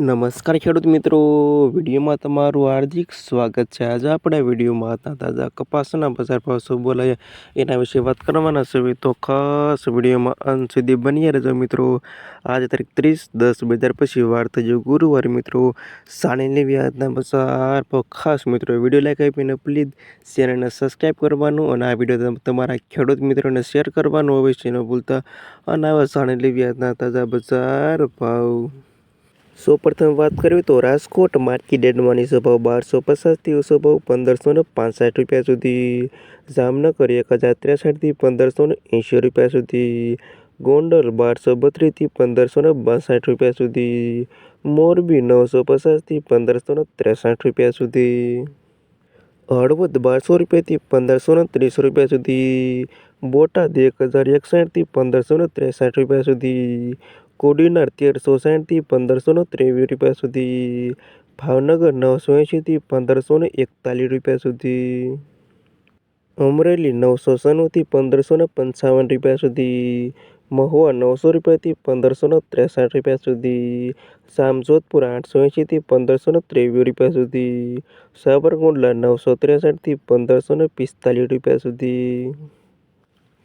નમસ્કાર ખેડૂત મિત્રો. વિડીયોમાં તમારું હાર્દિક સ્વાગત છે. આજે આપણે વિડીયોમાં તાજા કપાસના બજાર ભાવ શું બોલાય એના વિશે વાત કરવાના છે. તો ખાસ વિડીયોમાં અંત સુધી બની રહેજો મિત્રો. આજે તારીખ ત્રીસ દસ બે હજાર પછી વાર થયો ગુરુવાર મિત્રો. સાણી વ્યાજના બજાર ભાવ ખાસ મિત્રો, વીડિયો લાઈક આપીને પ્લીઝ ચેનલને સબસ્ક્રાઈબ કરવાનું અને આ વીડિયો તમારા ખેડૂત મિત્રોને શેર કરવાનું અવશ્ય ન ભૂલતા. અને આવા સાણીલી વ્યાજના તાજા બજાર ભાવ સૌ પ્રથમ વાત કરવી તો રાજકોટ માર્કેટ ડેડમાંની સ્વભાવ બારસો પચાસથી સ્વભાવ ભાવ પંદરસો ને પાંસઠ રૂપિયા સુધી. જામનગર એક હજાર ત્રેસઠથી પંદરસો ને એંશી રૂપિયા સુધી. ગોંડલ બારસો બત્રીસથી પંદરસો ને બાસઠ રૂપિયા સુધી. મોરબી નવસો પચાસથી પંદરસો ને ત્રેસઠ રૂપિયા સુધી. હળવદ બારસો રૂપિયાથી પંદરસો ને ત્રીસ રૂપિયા સુધી. બોટાદ એક હજાર એકસઠથી પંદરસો ને ત્રેસઠ રૂપિયા સુધી. કોડીનાર તેરસો સાઠથી પંદરસો ને ત્રેવીસ રૂપિયા સુધી, ભાવનગર નવસો એંશીથી પંદરસો ને એકતાલીસ રૂપિયા સુધી, અમરેલી નવસો સાણુંથી પંદરસો ને પંચાવન રૂપિયા સુધી, મહુવા નવસો રૂપિયાથી પંદરસો ને ત્રેસઠ રૂપિયા સુધી, સામજોધપુર આઠસો એંશીથી પંદરસો ને ત્રેવીસ રૂપિયા સુધી, સાબરકુંડલા નવસો ત્રેસઠથી પંદરસો ને પિસ્તાલીસ રૂપિયા સુધી,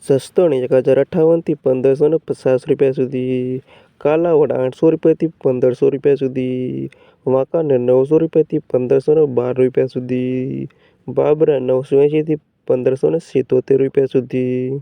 સસ્તણ એક હજાર અઠ્ઠાવનથી પંદરસો ને પચાસ રૂપિયા સુધી કાલાવડ આઠસો રૂપિયાથી પંદરસો રૂપિયા સુધી વાંકાનેર નવસો રૂપિયાથી પંદરસો ને બાર રૂપિયા સુધી બાબરા નવસો એંશીથી પંદરસો ને સિત્તોતેર રૂપિયા સુધી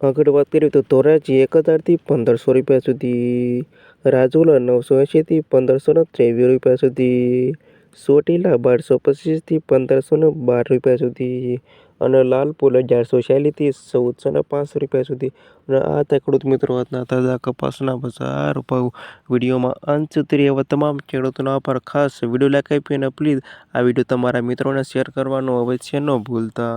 આગળ વાત કરીએ તો ધોરાજી એક હજારથી પંદરસો રૂપિયા સુધી રાજુલા નવસો એંશીથી પંદરસો ને ત્રેવીસ રૂપિયા સુધી ચોટીલા બારસો પચીસથી પંદરસો ને બાર રૂપિયા સુધી અને લાલપુર અગિયારસો શૈલીથી ચૌદસો ને પાંચ રૂપિયા સુધી. અને આ હતા ખેડૂત મિત્રો આજના તાજા કપાસના બજાર ભાવ વિડીયોમાં અંત સુધી એવા તમામ ખેડૂતોના પર ખાસ વીડિયો લાઈક આપી અને પ્લીઝ આ વીડિયો તમારા મિત્રોને શેર કરવાનો અવશ્ય ન ભૂલતા.